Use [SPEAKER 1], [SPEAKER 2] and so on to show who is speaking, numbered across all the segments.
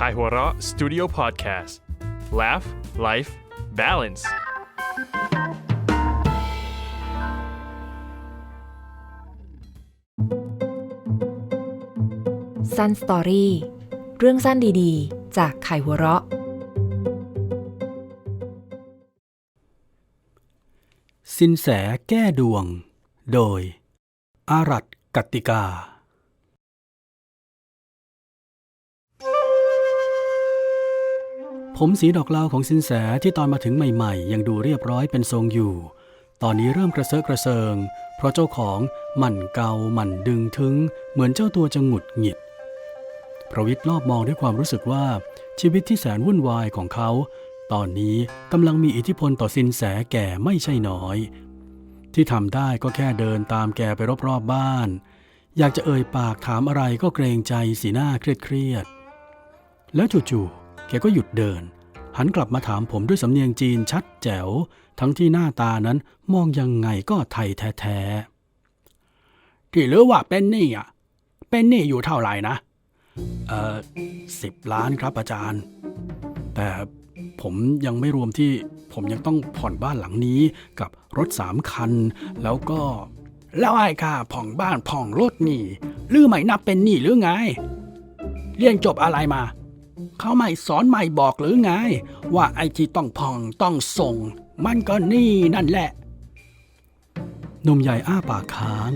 [SPEAKER 1] Kaihura Studio Podcast Laugh Life Balance
[SPEAKER 2] สั้นสตอรี่เรื่องสั้นดีๆ จากไข่หัวเราะ
[SPEAKER 3] สินแสแก้ดวง โดย อารัตกติกา ผมสีดอกเลาของสินแสที่ตอนมาถึงใหม่ๆ ยังดูเรียบร้อยเป็นทรงอยู่ ตอนนี้เริ่มกระเซาะกระเซิง เพราะเจ้าของหมั่นเกาหมั่นดึงถึง เหมือนเจ้าตัวจะหงุดหงิด ประวิทย์รอบมองด้วยความรู้สึกว่า ชีวิตที่แสนวุ่นวายของเขา ตอนนี้กำลังมีอิทธิพลต่อสินแสแก่ไม่ใช่น้อย ที่ทำได้ก็แค่เดินตามแกไปรอบๆบบ้าน อยากจะเอ่ยปากถามอะไรก็เกรงใจสีหน้าเครียดๆแล้วจู่ๆ แกก็หยุดเดิน หันกลับมาถามผมด้วยสำเนียงจีนชัดแจ๋ว ทั้งที่หน้าตานั้นมองยังไงก็ไทยแท้ๆที่รู้ว่าเป็นหนี่อะ เป็นหนี่อยู่เท่าไหร่นะ เอ่อสิบล้านครับอาจารย์ แต่ผมยังไม่รวมที่ผมยังต้องผ่อนบ้านหลังนี้กับรถสามคัน แล้วก็ แล้วไอ้ค่าผ่องบ้านผ่องรถนี่หรือไม่นับเป็นหนี้หรือไง เรียนจบอะไรมา เขาไม่สอนไม่บอกหรือไง ว่าไอ้ที่ต้องผ่องต้องส่ง มันก็นี่นั่นแหละ หนุ่มใหญ่อ้าปากค้าง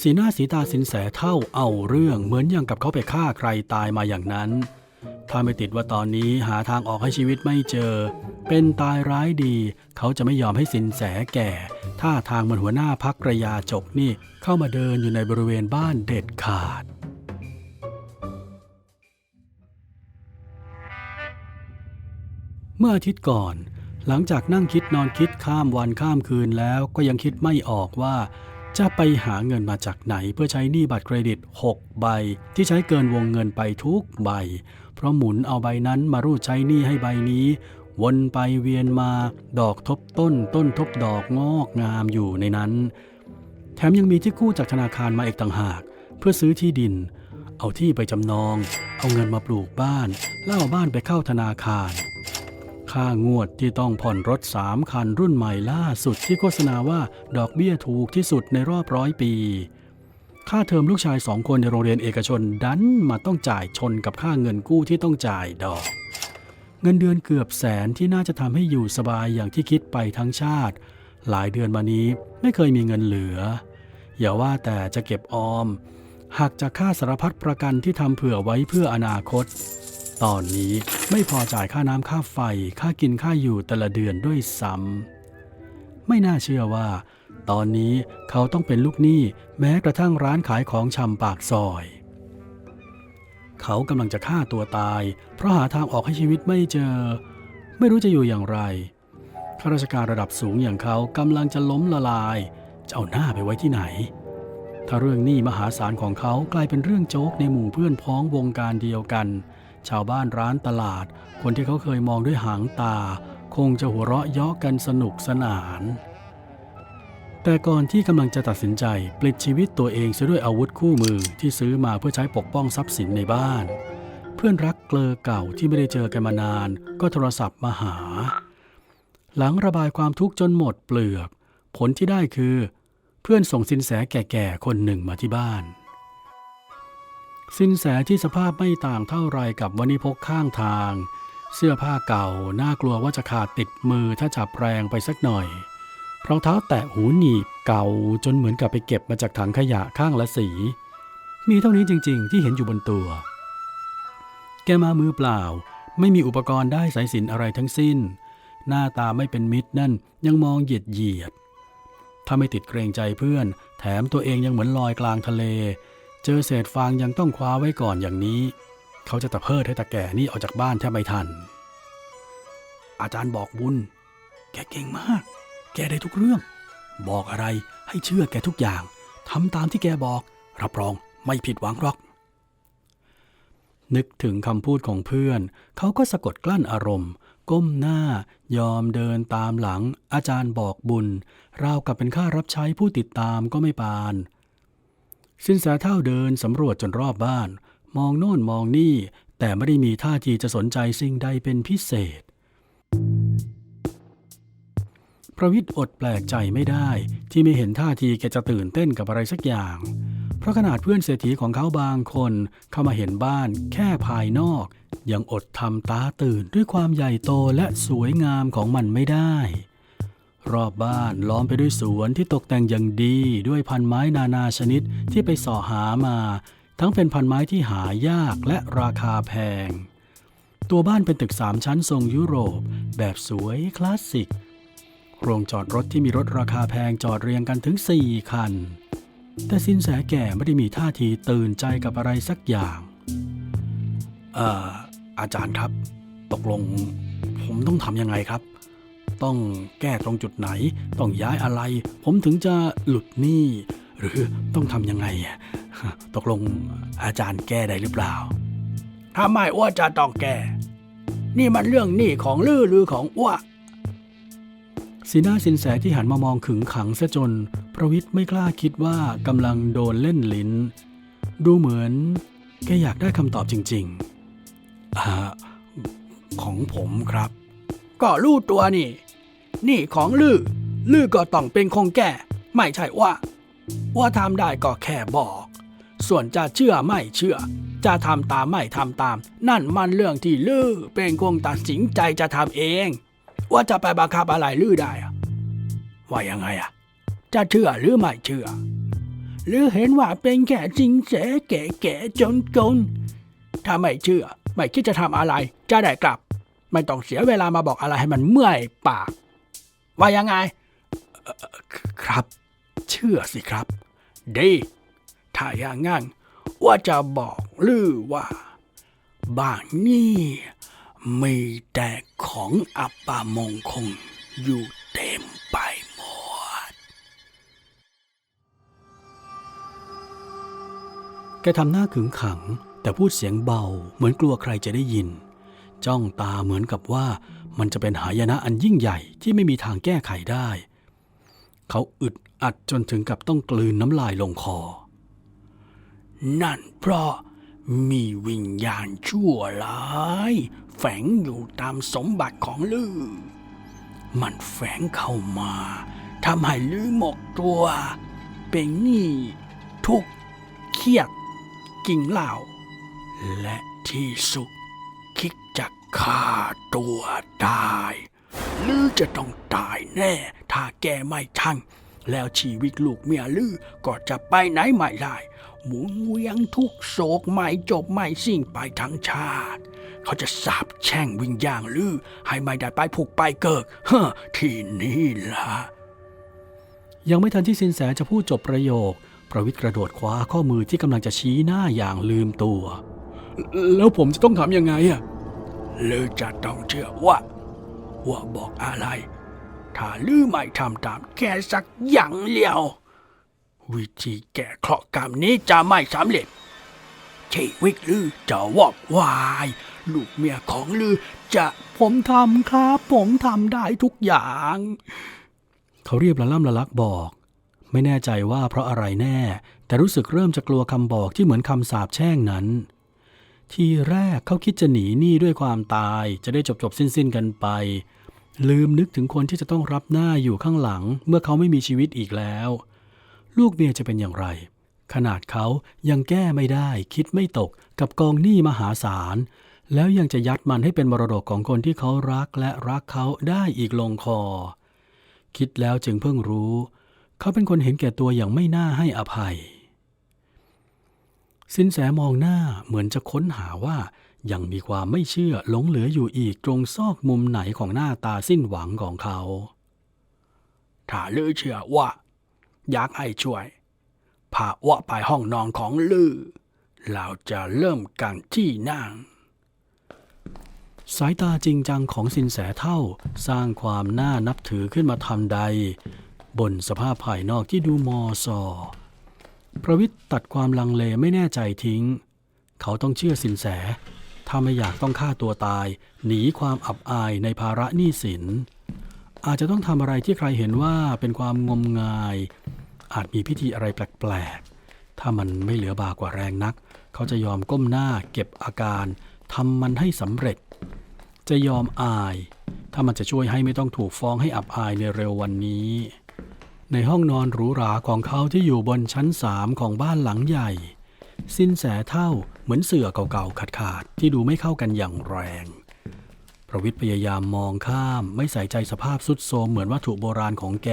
[SPEAKER 3] สีหน้าสีตาสินแสเท่าเอาเรื่องเหมือนอย่างกับเขาไปฆ่าใครตายมาอย่างนั้น ถ้าไม่ติดว่าตอนนี้หาทางออกให้ชีวิตไม่เจอ เป็นตายร้ายดี เขาจะไม่ยอมให้สินแสแก่ท่าทางมันหัวหน้าพักระยาจกนี่เข้ามาเดินอยู่ในบริเวณบ้านเด็ดขาด เมื่ออาทิตย์ก่อน หลังจากนั่งคิดนอนคิดข้ามวันข้ามคืนแล้วก็ยังคิดไม่ออกว่า จะไปหาเงินมาจากไหนเพื่อใช้หนี้บัตรเครดิต 6 ใบ ที่ใช้เกินวงเงินไปทุกใบ เพราะหมุนเอาใบนั้นมารูดใช้หนี้ให้ใบนี้ วนไปเวียนมา ดอกทบต้น ต้นทบดอกงอกงามอยู่ในนั้น แถมยังมีที่กู้จากธนาคารมาอีกต่างหาก เพื่อซื้อที่ดิน เอาที่ไปจำนอง เอาเงินมาปลูกบ้านแล้วเอาบ้านไปเข้าธนาคาร ค่างวดที่ต้องผ่อนรถสามคันรุ่นใหม่ล่าสุดที่โฆษณาว่าดอกเบี้ยถูกที่สุดในรอบร้อยปี ค่าเทอมลูกชายสองคนในโรงเรียนเอกชนดันมาต้องจ่ายชนกับค่าเงินกู้ที่ต้องจ่ายดอก เงินเดือนเกือบแสนที่น่าจะทำให้อยู่สบายอย่างที่คิดไปทั้งชาติ หลายเดือนมานี้ไม่เคยมีเงินเหลือ อย่าว่าแต่จะเก็บออมหากจากค่าสารพัดประกันที่ทำเผื่อไว้เพื่ออนาคต ตอนนี้ไม่พอจ่ายค่าน้ำค่าไฟ ค่ากินค่าอยู่แต่ละเดือนด้วยซ้ำไม่น่าเชื่อว่า ตอนนี้เขาต้องเป็นลูกหนี้แม้กระทั่งร้านขายของชำปากซอย เขากำลังจะฆ่าตัวตาย เพราะหาทางออกให้ชีวิตไม่เจอ ไม่รู้จะอยู่อย่างไรข้าราชการระดับสูงอย่างเขากำลังจะล้มละลายจะเอาหน้าไปไว้ที่ไหน ถ้าเรื่องหนี้มหาศาลของเขากลายเป็นเรื่องโจ๊กในหมู่เพื่อนพ้องวงการเดียวกัน ชาวบ้านร้านตลาด คนที่เขาเคยมองด้วยหางตา คงจะหัวเราะเยาะกันสนุกสนาน แต่ก่อนที่กำลังจะตัดสินใจปลิดชีวิตตัวเองซะด้วยอาวุธคู่มือที่ซื้อมาเพื่อใช้ปกป้องทรัพย์สินในบ้าน เพื่อนรักเกลอเก่าที่ไม่ได้เจอกันมานาน ก็โทรศัพท์มาหา หลังระบายความทุกข์จนหมดเปลือก ผลที่ได้คือ เพื่อนส่งสินแสแก่ๆคนหนึ่งมาที่บ้าน สินแสที่สภาพไม่ต่างเท่าไรกับวันิพกข้างทาง เสื้อผ้าเก่าน่ากลัวว่าจะขาดติดมือถ้าจับแรงไปสักหน่อยรองเท้าแตะหูหนีบเก่าจนเหมือนกับไปเก็บมาจากถังขยะข้างละสี มีเท่านี้จริง ๆ ที่เห็นอยู่บนตัว แกมามือเปล่า ไม่มีอุปกรณ์ได้สายสินอะไรทั้งสิ้น หน้าตาไม่เป็นมิตรนั่นยังมองเหยียดเหยียดถ้าไม่ติดเกรงใจเพื่อน แถมตัวเองยังเหมือนลอยกลางทะเล เจอเศษฟางยังต้องคว้าไว้ก่อนอย่างนี้ เขาจะตะเพิดให้ตาแก่นี่ออกจากบ้านแทบไม่ทัน อาจารย์บอกบุญ แกเก่งมาก แกได้ทุกเรื่อง บอกอะไรให้เชื่อแกทุกอย่างทำตามที่แกบอก รับรองไม่ผิดหวังหรอก นึกถึงคำพูดของเพื่อน เขาก็สะกดกลั้นอารมณ์ ก้มหน้ายอมเดินตามหลัง อาจารย์บอกบุญราวกับเป็นค่ารับใช้ผู้ติดตามก็ไม่ปาน สินแสเท่าเดินสำรวจจนรอบบ้าน มองโน่นมองนี่ แต่ไม่ได้มีท่าทีจะสนใจสิ่งใดเป็นพิเศษ ประวิทย์อดแปลกใจไม่ได้ที่ไม่เห็นท่าทีแกจะตื่นเต้นกับอะไรสักอย่าง เพราะขนาดเพื่อนเศรษฐีของเขาบางคนเข้ามาเห็นบ้านแค่ภายนอก ยังอดทำตาตื่นด้วยความใหญ่โตและสวยงามของมันไม่ได้ รอบบ้านล้อมไปด้วยสวนที่ตกแต่งอย่างดีด้วยพันไม้นานาชนิดที่ไปส่อหามา ทั้งเป็นพันไม้ที่หายากและราคาแพง ตัวบ้านเป็นตึกสามชั้นทรงยุโรป แบบสวยคลาสสิก โรงจอดรถที่มีรถราคาแพงจอดเรียงกันถึง4คัน แต่สินแสแก่ไม่ได้มีท่าทีตื่นใจกับอะไรสักอย่างเอ่ออาจารย์ครับ ตกลง ผมต้องทำยังไงครับ ต้องแก้ตรงจุดไหน ต้องย้ายอะไร ผมถึงจะหลุดหนี้ หรือต้องทำยังไง ตกลงอาจารย์แก้ได้หรือเปล่า
[SPEAKER 4] ทำไมอ้วจะต้องแก่นี่มันเรื่องหนี้ของลือหรือของอ้ว
[SPEAKER 3] สีหน้าสินแสที่หันมามองขึงขังเสียจน ประวิทย์ไม่กล้าคิดว่ากำลังโดนเล่นลิ้น ดูเหมือนแกอยากได้คำตอบจริงๆอของผมครับ
[SPEAKER 4] ก็รู้ตัวนี่ นี่ของลือลือก็ต้องเป็นคงแก่ ไม่ใช่ว่า ว่าทำได้ก็แค่บอก ส่วนจะเชื่อไม่เชื่อ จะทำตามไม่ทำตาม นั่นมันเรื่องที่ลือเป็นคงตัดสินใจจะทำเอง ว่าจะไปบังคับอะไรลือได้อะว่ายังไงอะจะเชื่อหรือไม่เชื่อ หรือเห็นว่าเป็นแค่จริงเสแก่แก่จนจนถ้าไม่เชื่อ ไม่คิดจะทำอะไร จะได้กลับ ไม่ต้องเสียเวลามาบอกอะไรให้มันเมื่อยปาก ว่ายังไง
[SPEAKER 3] ครับ เชื่อสิครับ
[SPEAKER 4] ดี ถ้าอย่างงั้นว่าจะบอกลือว่า บ้านนี้มีแต่ของอัปปามงคลอยู่เต็มไปหมด
[SPEAKER 3] แกทำหน้าขึงขัง แต่พูดเสียงเบาเหมือนกลัวใครจะได้ยิน จ้องตาเหมือนกับว่ามันจะเป็นหายนะอันยิ่งใหญ่ที่ไม่มีทางแก้ไขได้ เขาอึดอัดจนถึงกับต้องกลืนน้ำลายลงคอ
[SPEAKER 4] นั่นเพราะมีวิญญาณชั่วร้าย แฝงอยู่ตามสมบัติของลือ มันแฝงเข้ามาทำให้ลือหมกตัว เป็นหนี้ทุกข์เครียดกินเหล้าและที่สุด ฆ่าตัวตาย หรือจะต้องตายแน่ ถ้าแกไม่ทันแล้วชีวิตลูกเมียลือก็จะไปไหนไม่ได้ หมุนเวียงทุกโศกไม่จบไม่สิ้นไปทั้งชาติ เขาจะสาบแช่งวิญญาณลือให้ไม่ได้ไปผูกไปเกิกเฮ้อที่นี่ล่ะ
[SPEAKER 3] ยังไม่ทันที่สินแสจะพูดจบประโยค ประวิทย์กระโดดคว้าข้อมือที่กำลังจะชี้หน้าอย่างลืมตัว แล้วผมจะต้องทำยังไงอะ
[SPEAKER 4] หรือจะต้องเชื่อว่าว่าบอกอะไร ถ้าลือไม่ทำตามแค่สักอย่างเดียว วิธีแก้เคราะห์กรรมนี้จะไม่สำเร็จชีวิตลือจะวอกวาย ลูกเมียของลือจะ
[SPEAKER 3] ผมทำครับ ผมทำได้ทุกอย่าง เขาเรียบละล่ำละลักบอก ไม่แน่ใจว่าเพราะอะไรแน่ แต่รู้สึกเริ่มจะกลัวคำบอกที่เหมือนคำสาปแช่งนั้น ทีแรกเขาคิดจะหนีหนี้ด้วยความตายจะได้จบจบสิ้นสิ้นกันไป ลืมนึกถึงคนที่จะต้องรับหน้าอยู่ข้างหลัง เมื่อเขาไม่มีชีวิตอีกแล้ว ลูกเมียจะเป็นอย่างไร ขนาดเขายังแก้ไม่ได้คิดไม่ตกกับกองหนี้มหาศาล แล้วยังจะยัดมันให้เป็นมรดกของคนที่เขารักและรักเขาได้อีกลงคอ คิดแล้วจึงเพิ่งรู้ เขาเป็นคนเห็นแก่ตัวอย่างไม่น่าให้อภัย สินแสมองหน้าเหมือนจะค้นหาว่ายังมีความไม่เชื่อหลงเหลืออยู่อีกตรงซอกมุมไหนของหน้าตาสิ้นหวังของเขา
[SPEAKER 4] ถ้าลือเชื่อว่าอยากให้ช่วยพาอ้วไปห้องนอนของลือ เราจะเริ่มกันที่นั่ง
[SPEAKER 3] สายตาจริงจังของสินแสเท่าสร้างความน่านับถือขึ้นมาทำใด บนสภาพภายนอกที่ดูมอซอ ประวิทย์ตัดความลังเลไม่แน่ใจทิ้ง เขาต้องเชื่อสินแส ถ้าไม่อยากต้องฆ่าตัวตาย หนีความอับอายในภาระหนี้สิน อาจจะต้องทำอะไรที่ใครเห็นว่าเป็นความงมงาย อาจมีพิธีอะไรแปลกๆ ถ้ามันไม่เหลือบากว่าแรงนัก เขาจะยอมก้มหน้าเก็บอาการททำมันให้สำเร็จ จะยอมอาย ถ้ามันจะช่วยให้ไม่ต้องถูกฟ้องให้อับอายในเร็ววันนี้ ในห้องนอนหรูหราของเขาที่อยู่บนชั้นสามของบ้านหลังใหญ่ สินแสเท่าเหมือนเสื่อเก่าๆขาดๆที่ดูไม่เข้ากันอย่างแรงประวิทย์พยายามมองข้ามไม่ใส่ใจสภาพสุดโทรมเหมือนวัตถุโบราณของแก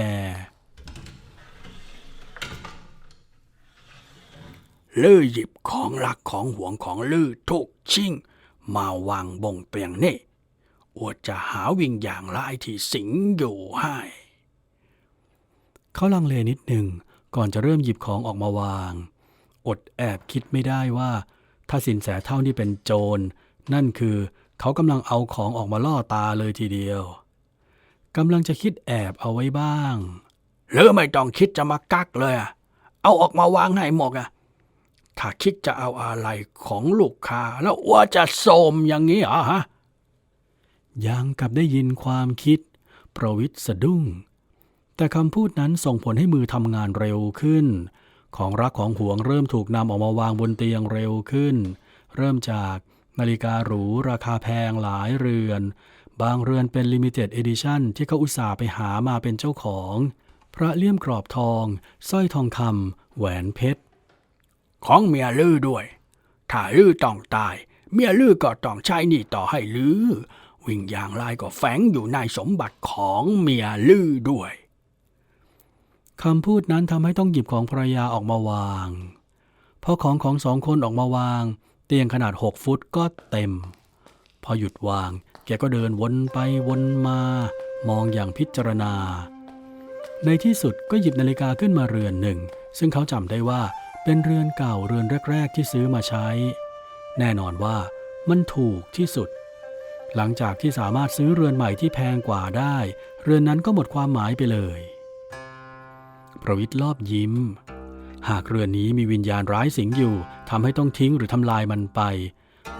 [SPEAKER 4] ลือหยิบของรักของห่วงของลือทุกชิ้นมาวางบงเตียงนี่อวดจะหาวิญญาณร้ายที่สิงอยู่ให้
[SPEAKER 3] เขาลังเลนิดหนึ่งก่อนจะเริ่มหยิบของออกมาวาง อดแอบคิดไม่ได้ว่า ถ้าสินแสเท่านี่เป็นโจร นั่นคือเขากำลังเอาของออกมาล่อตาเลยทีเดียวกำลังจะคิดแอบเอาไว้บ้าง
[SPEAKER 4] หรือไม่ต้องคิดจะมากักเลยอะเอาออกมาวางให้หมดอะถ้าคิดจะเอาอะไรของลูกค้าแล้วว่าจะโสมอย่างนี้เหรอฮะ
[SPEAKER 3] ยังกับได้ยินความคิด ประวิทย์สะดุ้ง แต่คำพูดนั้นส่งผลให้มือทำงานเร็วขึ้น ของรักของห่วงเริ่มถูกนำออกมาวางบนเตียงเร็วขึ้น เริ่มจากนาฬิกาหรู ราคาแพงหลายเรือน บางเรือนเป็น Limited Edition ที่เขาอุตส่าห์ไปหามาเป็นเจ้าของ พระเลี่ยมกรอบทองสร้อยทองคำแหวนเพชร
[SPEAKER 4] ของเมียลือด้วย ถ้าลือต้องตาย เมียลือก็ต้องใช้นี่ต่อให้ลือ วิญญาณลายก็แฝงอยู่ในสมบัติของเมียลือด้วย
[SPEAKER 3] คำพูดนั้นทำให้ต้องหยิบของภรรยาออกมาวางพอของของสองคนออกมาวาง เตียงขนาด6ฟุตก็เต็ม พอหยุดวาง แกก็เดินวนไปวนมา มองอย่างพิจารณา ในที่สุดก็หยิบนาฬิกาขึ้นมาเรือนหนึ่ง ซึ่งเขาจำได้ว่าเป็นเรือนเก่าเรือนแรก ๆ ที่ซื้อมาใช้ แน่นอนว่ามันถูกที่สุด หลังจากที่สามารถซื้อเรือนใหม่ที่แพงกว่าได้ เรือนนั้นก็หมดความหมายไปเลย ประวิทย์รอบยิ้ม หากเรือนนี้มีวิญญาณร้ายสิงอยู่ทำให้ต้องทิ้งหรือทำลายมันไป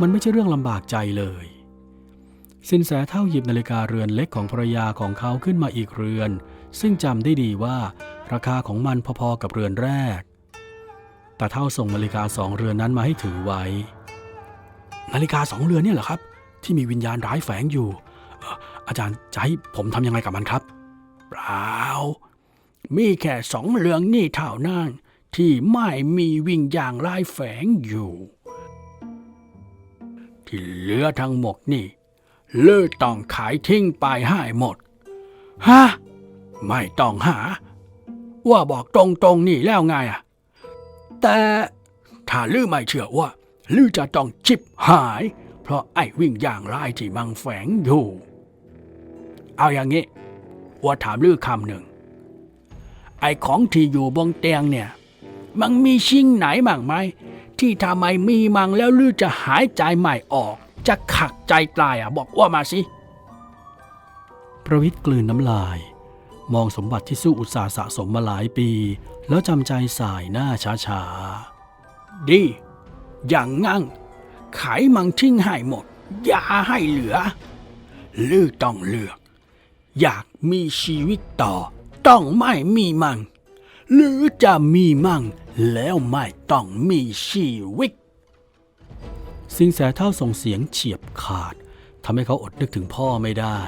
[SPEAKER 3] มันไม่ใช่เรื่องลำบากใจเลย สินแสเท่าหยิบนาฬิกาเรือนเล็กของภรรยาของเขาขึ้นมาอีกเรือน ซึ่งจำได้ดีว่าราคาของมันพอๆกับเรือนแรกแต่เท่าส่งนาฬิกาสองเรือนนั้นมาให้ถือไว้ นาฬิกาสองเรือนเนี่ยเหรอครับ ที่มีวิญญาณร้ายแฝงอยู่เอ่ออาจารย์จะให้ผมทำยังไงกับมันครับ
[SPEAKER 4] เปล่า มีแค่สองเรื่องนี่เท่านั้นที่ไม่มีวิญญาณลายแฝงอยู่ ที่เหลือทั้งหมดนี่เลือต้องขายทิ้งไปให้หมด ฮะ ไม่ต้องหา ว่าบอกตรงๆนี่แล้วไงอะ แต่ถ้าลือไม่เชื่อว่า ลือจะต้องจิบหาย เพราะไอ้วิ่งอย่างร้ายที่มังแฝงอยู่ เอาอย่างนี้ว่าถามลือคำหนึ่ง ไอ้ของที่อยู่บนเตียงเนี่ย มันมีชิงไหนมั่งไหม ที่ทำไมมีมังแล้วลือจะหายใจไม่ออก จะขักใจตายอะบอกว่ามาสิ
[SPEAKER 3] ประวิทย์กลืนน้ำลาย มองสมบัติที่สู้อุตสาห์สะสมมาหลายปี แล้วจำใจสายหน้าช้า
[SPEAKER 4] ดี อย่างงั้นขายมังทิ้งให้หมด อย่าให้เหลือ ลือต้องเลือก อยากมีชีวิตต่อ ต้องไม่มีมั่ง หรือจะมีมั่ง แล้วไม่ต้องมีชีวิต
[SPEAKER 3] สิงแสเท่าส่งเสียงเฉียบขาดทำให้เขาอดนึกถึงพ่อไม่ได้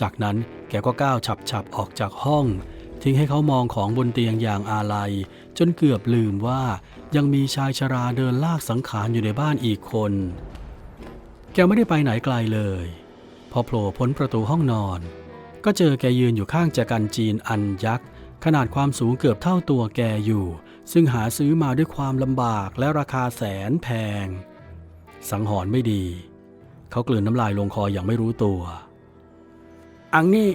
[SPEAKER 3] จากนั้นแกก็ก้าวฉับๆออกจากห้อง ทิ้งให้เขามองของบนเตียงอย่างอาลัย จนเกือบลืมว่ายังมีชายชราเดินลากสังขารอยู่ในบ้านอีกคน แกไม่ได้ไปไหนไกลเลย พอโผล่พ้นประตูห้องนอน ก็เจอแกยืนอยู่ข้างแจกันจีนอันยักษ์ ขนาดความสูงเกือบเท่าตัวแกอยู่ ซึ่งหาซื้อมาด้วยความลำบากและราคาแสนแพง สังหรณ์ไม่ดี เขากลืนน้ำลายลงคออย่างไม่รู้ตัว
[SPEAKER 4] อังนี้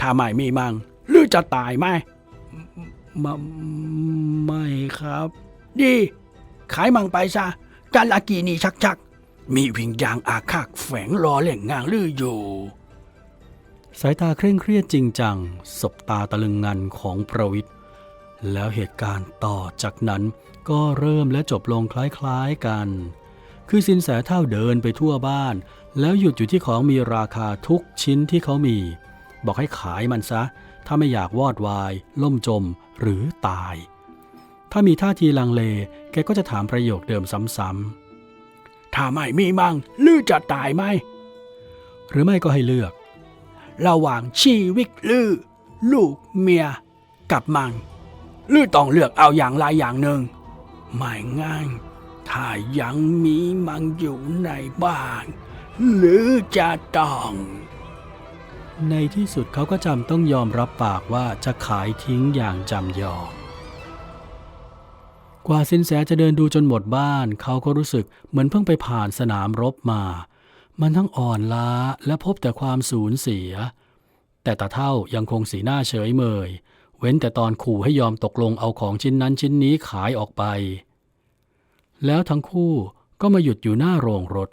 [SPEAKER 4] ถ้าไม่มีมังหรือจะตายไหม
[SPEAKER 3] มไม่ครับ
[SPEAKER 4] ดี ขายมังไปซะกาลากีนี่ชักๆมีวิญญาณอาฆาตแฝงรอเล่นงานลืออยู่
[SPEAKER 3] สายตาเคร่งเครียดจริงจัง สบตาตะลึงงันของประวิทย์แล้วเหตุการณ์ต่อจากนั้นก็เริ่มและจบลงคล้ายๆกัน คือสินแสเท่าเดินไปทั่วบ้าน แล้วหยุดอยู่ที่ของมีราคาทุกชิ้นที่เขามี บอกให้ขายมันซะ ถ้าไม่อยากวอดวาย ล่มจมหรือตาย ถ้ามีท่าทีลังเล แกก็จะถามประโยคเดิมซ้ำๆ
[SPEAKER 4] ถ้าไม่มีมังลือจะตายไหม
[SPEAKER 3] หรือไม่ก็ให้เลือก
[SPEAKER 4] ระหว่างชีวิตลือลูกเมียกับมังลือต้องเลือกเอาอย่างใดอย่างหนึ่งไม่ง่ายถ้ายังมีมังอยู่ในบ้าน หรือจะต้อง
[SPEAKER 3] ในที่สุดเขาก็จำต้องยอมรับปากว่าจะขายทิ้งอย่างจำยอมกว่าสินแสจะเดินดูจนหมดบ้าน เขาก็รู้สึกเหมือนเพิ่งไปผ่านสนามรบมา มันทั้งอ่อนล้าและพบแต่ความสูญเสีย แต่ตาเท่ายังคงสีหน้าเฉยเมย เว้นแต่ตอนขู่ให้ยอมตกลงเอาของชิ้นนั้นชิ้นนี้ขายออกไป แล้วทั้งคู่ก็มาหยุดอยู่หน้าโรงรถ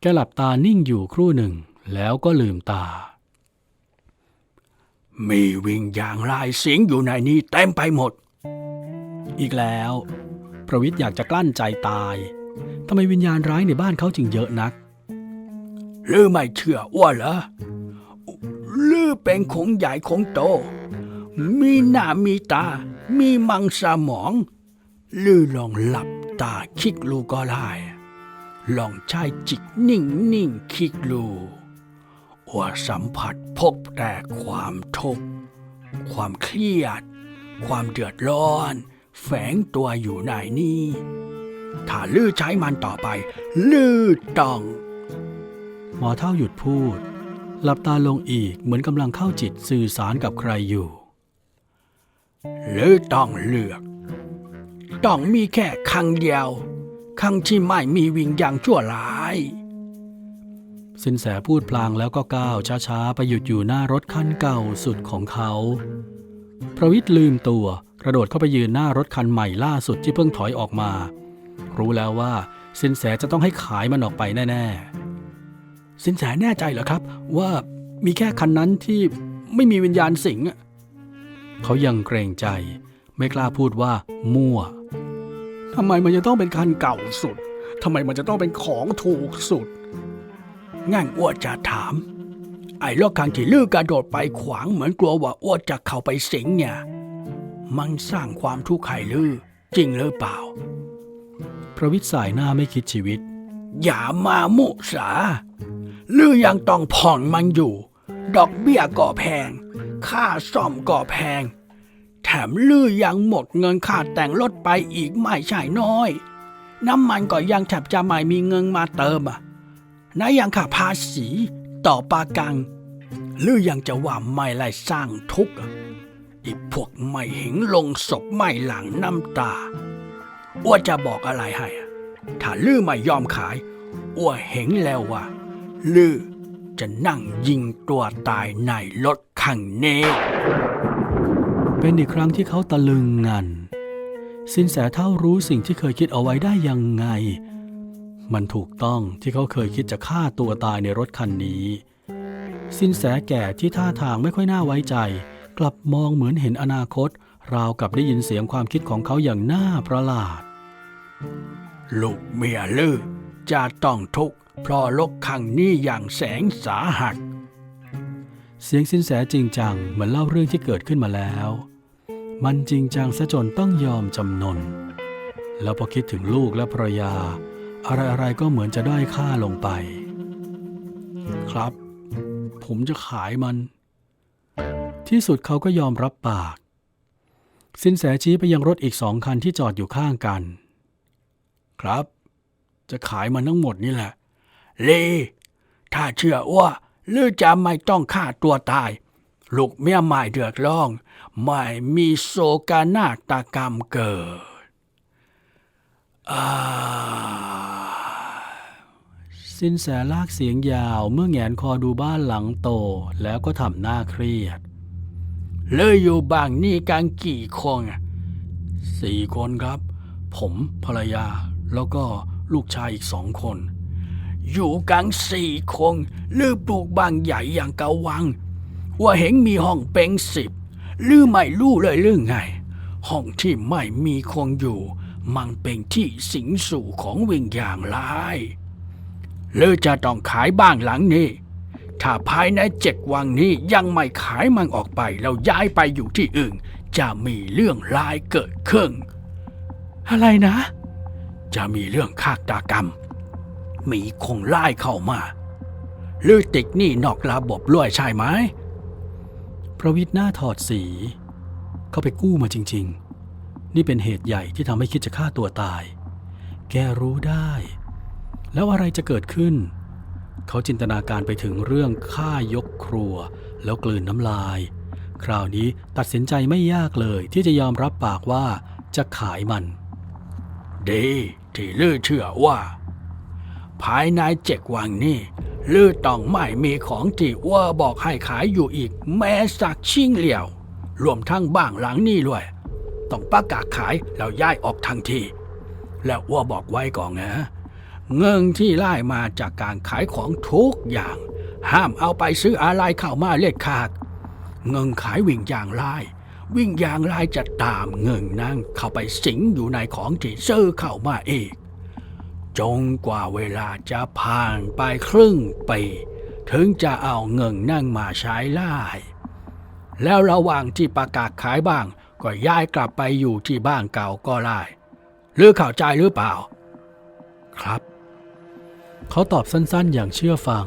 [SPEAKER 3] แกหลับตานิ่งอยู่ครู่หนึ่ง แล้วก็ลืมตา
[SPEAKER 4] มีวิญญาณลายสิงอยู่ในนี้เต็มไปหมด
[SPEAKER 3] อีกแล้ว ประวิทย์อยากจะกลั้นใจตาย ทำไมวิญญาณร้ายในบ้านเขาจึงเยอะนัก
[SPEAKER 4] หรือไม่เชื่อว่าเหรอหรือเป็นของใหญ่ของโต มีหน้ามีตา มีมังสมอง หรือลองหลับตาคิกลูก็ได้ ลองใช้จิตนิ่งนิ่งคิกลูว่าสัมผัสพบแต่ความทุกข์ความเครียด ความเดือดร้อน แฝงตัวอยู่ในนี้ ถ้าลือใช้มันต่อไป ลือต้อง
[SPEAKER 3] หมอเท่าหยุดพูด หลับตาลงอีกเหมือนกำลังเข้าจิตสื่อสารกับใครอยู่
[SPEAKER 4] หรือต้องเลือก ต้องมีแค่ครั้งเดียว ครั้งที่ไม่มีวิญญาณชั่วร้าย
[SPEAKER 3] สินแสพูดพลางแล้วก็ก้าวช้าๆ ไปหยุดอยู่หน้ารถคันเก่าสุดของเขา ประวิทย์ลืมตัว กระโดดเข้าไปยืนหน้ารถคันใหม่ล่าสุดที่เพิ่งถอยออกมา รู้แล้วว่าสินแสจะต้องให้ขายมันออกไปแน่ๆ สินแสแน่ใจเหรอครับ ว่ามีแค่คันนั้นที่ไม่มีวิญญาณสิงเขายังเกรงใจไม่กล้าพูดว่ามั่วทำไมมันจะต้องเป็นคันเก่าสุดทำไมมันจะต้องเป็นของถูกสุด
[SPEAKER 4] งั้นอ้วจะถาม ไอ้รถคันที่ลือกระโดดไปขวางเหมือนกลัวว่าอ้วจะเข้าไปสิงเนี่ย มันสร้างความทุกข์ให้ลือจริงหรือเปล่า
[SPEAKER 3] พระวิทย์สายหน้าไม่คิดชีวิต
[SPEAKER 4] อย่ามามุสาลือยังต้องผ่อนมันอยู่ ดอกเบี้ยก็แพง ค่าซ่อมก็แพง แถมลือยังหมดเงินค่าแต่งรถไปอีกไม่ใช่น้อย น้ำมันก็ยังแทบจะไม่มีเงินมาเติมอะนะยังค่าภาษีต่อประกันลือยังจะว่าไม่ไล่สร้างทุกข์อะอีพวกไม่เห็นลงศพไม่หลังน้ำตา อ้วจะบอกอะไรให้ ถ้าลือไม่ยอมขาย อ้วเห็นแล้วว่า ลือจะนั่งยิงตัวตายในรถคันนี้
[SPEAKER 3] เป็นอีกครั้งที่เขาตะลึงงัน สินแสเท่ารู้สิ่งที่เคยคิดเอาไว้ได้ยังไง มันถูกต้องที่เขาเคยคิดจะฆ่าตัวตายในรถคันนี้ สินแสแก่ที่ท่าทางไม่ค่อยน่าไว้ใจ กลับมองเหมือนเห็นอนาคต ราวกับได้ยินเสียงความคิดของเขาอย่างน่าประหลาด
[SPEAKER 4] ลูกเมียลือจะต้องทุกข์เพราะรถคันนี้อย่างแสงสาหัส
[SPEAKER 3] เสียงสินแสจริงจังเหมือนเล่าเรื่องที่เกิดขึ้นมาแล้ว มันจริงจังซะจนต้องยอมจำนน แล้วพอคิดถึงลูกและภรรยา อะไรๆก็เหมือนจะด้อยค่าลงไป ครับ ผมจะขายมัน ที่สุดเขาก็ยอมรับปาก สินแสชี้ไปยังรถอีกสองคันที่จอดอยู่ข้างกัน ครับ จะขายมันทั้งหมดนี่แหละ เล
[SPEAKER 4] ถ้าเชื่อว่าลือจะไม่ต้องฆ่าตัวตาย ลูกเมียไม่เดือดร้อนไม่มีโศกานาฏกรรมเกิดอ่า
[SPEAKER 3] สินแสลากเสียงยาวเมื่อแงนคอดูบ้านหลังโตแล้วก็ทำหน้าเครียด
[SPEAKER 4] เลยอยู่บางนี่กันกี่คนอะสี่คนครับ ผมภรรยา แล้วก็ลูกชายอีกสองคน อยู่กันสี่คนหรือปลูกบางใหญ่อย่างกะวัง ว่าเห็นมีห้องเป็นสิบหรือไม่รู้เลยเรื่องไง ห้องที่ไม่มีคนอยู่ มันเป็นที่สิงสู่ของวิญญาณร้ายหรือจะต้องขายบ้านหลังนี้ ถ้าภายในเจ็ดวันนี้ยังไม่ขายมันออกไปแล้วย้ายไปอยู่ที่อื่น จะมีเรื่องร้ายเกิดขึ้น
[SPEAKER 3] อะไรนะ
[SPEAKER 4] จะมีเรื่องฆาตกรรม มีคงไล่เข้ามาหรือติดหนี่นอกระบบด้วยใช่ไหม
[SPEAKER 3] ประวิทย์หน้าถอดสี เขาไปกู้มาจริง ๆ นี่เป็นเหตุใหญ่ที่ทำให้คิดจะฆ่าตัวตาย แกรู้ได้ แล้วอะไรจะเกิดขึ้น เขาจินตนาการไปถึงเรื่องฆ่ายกครัว แล้วกลืนน้ำลาย คราวนี้ตัดสินใจไม่ยากเลยที่จะยอมรับปากว่าจะขายมัน
[SPEAKER 4] ดี ที่ลือเชื่อว่า ภายในเจ็ดวันนี้ลือต้องไม่มีของที่ว่าบอกให้ขายอยู่อีก แม้สักชิ่งเหลียว รวมทั้งบ้างหลังนี้ด้วย ต้องประกาศขายแล้วย้ายออกทันที และว่าบอกไว้ก่อนนะเงินที่ไล่มาจากการขายของทุกอย่าง ห้ามเอาไปซื้ออะไรเข้ามาเล็ดขาด เงินขายวิ่งอย่างไร วิ่งอย่างไรจะตามเงินนั่งเข้าไปสิงอยู่ในของที่ซื้อเข้ามาเองจงกว่าเวลาจะผ่านไปครึ่งปีถึงจะเอาเงินนั่งมาใช้ไล่แล้วระหว่างที่ประกาศขายบ้าง ก็ย้ายกลับไปอยู่ที่บ้านเก่าก็ได้หรือเข้าใจหรือเปล่า
[SPEAKER 3] ครับ เขาตอบสั้นๆอย่างเชื่อฟัง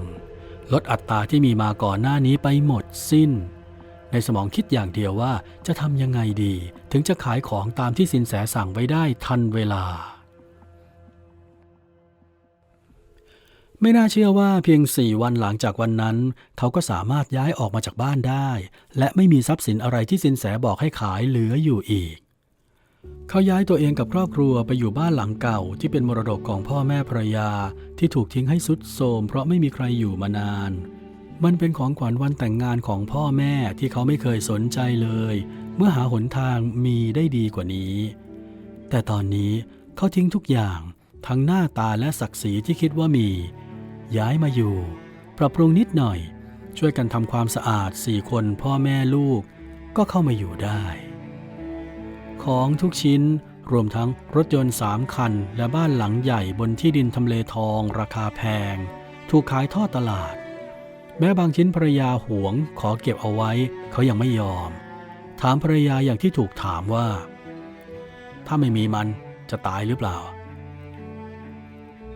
[SPEAKER 3] ลดอัตราที่มีมาก่อนหน้านี้ไปหมดสิ้น ในสมองคิดอย่างเดียวว่าจะทำยังไงดี ถึงจะขายของตามที่สินแสสั่งไว้ได้ทันเวลา ไม่น่าเชื่อว่าเพียงสี่วันหลังจากวันนั้น เขาก็สามารถย้ายออกมาจากบ้านได้ และไม่มีทรัพย์สินอะไรที่สินแสบอกให้ขายเหลืออยู่อีก เขาย้ายตัวเองกับครอบครัวไปอยู่บ้านหลังเก่าที่เป็นมรดกของพ่อแม่ภรรยาที่ถูกทิ้งให้สุดโทรมเพราะไม่มีใครอยู่มานาน มันเป็นของขวัญวันแต่งงานของพ่อแม่ที่เขาไม่เคยสนใจเลย เมื่อหาหนทางมีได้ดีกว่านี้ แต่ตอนนี้เขาทิ้งทุกอย่างทั้งหน้าตาและศักดิ์ศรีที่คิดว่ามี ย้ายมาอยู่ ปรับปรุงนิดหน่อย ช่วยกันทำความสะอาดสี่คนพ่อแม่ลูก ก็เข้ามาอยู่ได้ ของทุกชิ้นรวมทั้งรถยนต์สามคัน และบ้านหลังใหญ่บนที่ดินทำเลทองราคาแพง ถูกขายทอดตลาด แม้บางชิ้นภรรยาหวงขอเก็บเอาไว้ เขายังไม่ยอม ถามภรรยาอย่างที่ถูกถามว่า ถ้าไม่มีมันจะตายหรือเปล่า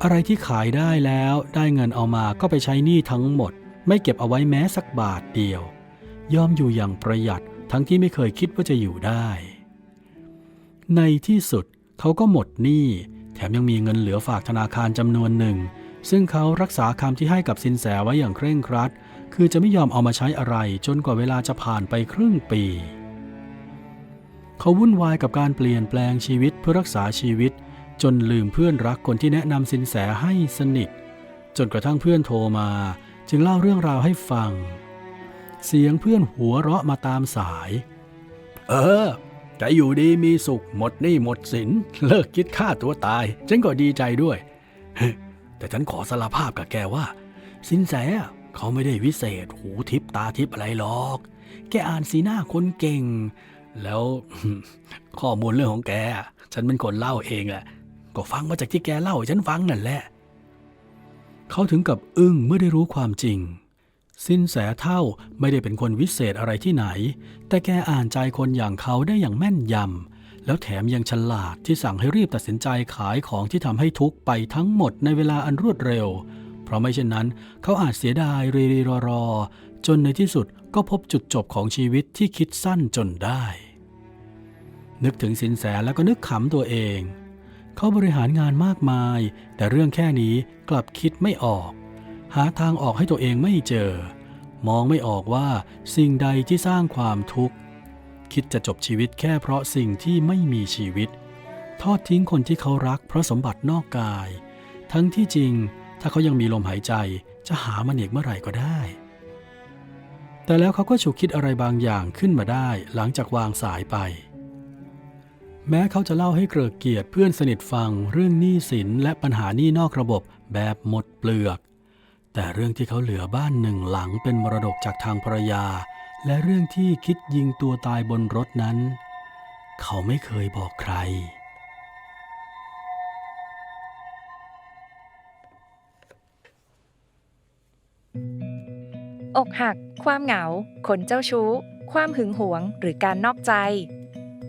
[SPEAKER 3] อะไรที่ขายได้แล้วได้เงินเอามาก็ไปใช้หนี้ทั้งหมด ไม่เก็บเอาไว้แม้สักบาทเดียว ยอมอยู่อย่างประหยัดทั้งที่ไม่เคยคิดว่าจะอยู่ได้ ในที่สุดเขาก็หมดหนี้แถมยังมีเงินเหลือฝากธนาคารจำนวนหนึ่ง ซึ่งเขารักษาคำที่ให้กับสินแสไว้อย่างเคร่งครัด คือจะไม่ยอมเอามาใช้อะไรจนกว่าเวลาจะผ่านไปครึ่งปี เขาวุ่นวายกับการเปลี่ยนแปลงชีวิตเพื่อรักษาชีวิต จนลืมเพื่อนรักคนที่แนะนำสินแสให้สนิท จนกระทั่งเพื่อนโทรมา จึงเล่าเรื่องราวให้ฟัง เสียงเพื่อนหัวเราะมาตามสาย
[SPEAKER 4] เออจะอยู่ดีมีสุขหมดหนี้หมดสิน เลิกคิดฆ่าตัวตาย ฉันก็ดีใจด้วยเฮ้ย แต่ฉันขอสารภาพกับแกว่า สินแสเขาไม่ได้วิเศษ หูทิพตาทิพอะไรหรอก แกอ่านสีหน้าคนเก่ง แล้วข้อมูลเรื่องของแก ฉันเป็นคนเล่าเองแหละก็ฟังมาจากที่แกเล่าให้ฉันฟังนั่นแหละ
[SPEAKER 3] เขาถึงกับอึ้งเมื่อได้รู้ความจริง สินแสเท่าไม่ได้เป็นคนวิเศษอะไรที่ไหน แต่แกอ่านใจคนอย่างเขาได้อย่างแม่นยำ แล้วแถมยังฉลาดที่สั่งให้รีบตัดสินใจขายของที่ทำให้ทุกไปทั้งหมดในเวลาอันรวดเร็ว เพราะไม่เช่นนั้น เขาอาจเสียดายรีรีรอรอ จนในที่สุดก็พบจุดจบของชีวิตที่คิดสั้นจนได้ นึกถึงสินแสแล้วก็นึกขำตัวเอง เขาบริหารงานมากมาย แต่เรื่องแค่นี้กลับคิดไม่ออก หาทางออกให้ตัวเองไม่เจอ มองไม่ออกว่าสิ่งใดที่สร้างความทุกข์ คิดจะจบชีวิตแค่เพราะสิ่งที่ไม่มีชีวิต ทอดทิ้งคนที่เขารักเพราะสมบัตินอกกาย ทั้งที่จริงถ้าเขายังมีลมหายใจจะหามันอีกเมื่อไหร่ก็ได้ แต่แล้วเขาก็ฉุกคิดอะไรบางอย่างขึ้นมาได้หลังจากวางสายไป แม้เขาจะเล่าให้เกริกเกียรติเพื่อนสนิทฟังเรื่องหนี้สินและปัญหาหนี้นอกระบบแบบหมดเปลือก แต่เรื่องที่เขาเหลือบ้านหนึ่งหลังเป็นมรดกจากทางภรรยา และเรื่องที่คิดยิงตัวตายบนรถนั้น เขาไม่เคยบอกใคร
[SPEAKER 5] อกหัก ความเหงา คนเจ้าชู้ ความหึงหวง หรือการนอกใจ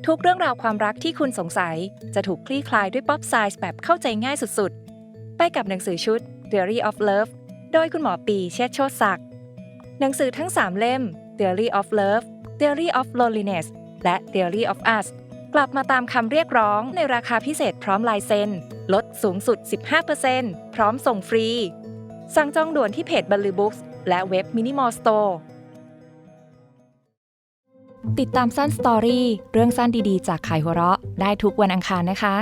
[SPEAKER 2] ทุกเรื่องราวความรักที่คุณสงสัย จะถูกคลี่คลายด้วยป๊อปไซส์แบบเข้าใจง่ายสุดๆ ไปกับหนังสือชุด Theory of Love โดยคุณหมอปีเชษโชติศักดิ์หนังสือทั้ง 3 เล่ม Theory of Love Theory of Loneliness และ Theory of Us กลับมาตามคำเรียกร้องในราคาพิเศษพร้อมลายเซ็น ลดสูงสุด 15%พร้อมส่งฟรี สั่งจองด่วนที่เพจบัลลือบุ๊กและเว็บมินิมอลสโตร์ติดตามสั้นสตอรี่เรื่องสั้นดีๆ จากขายหัวเราะได้ทุกวันอังคารนะคะ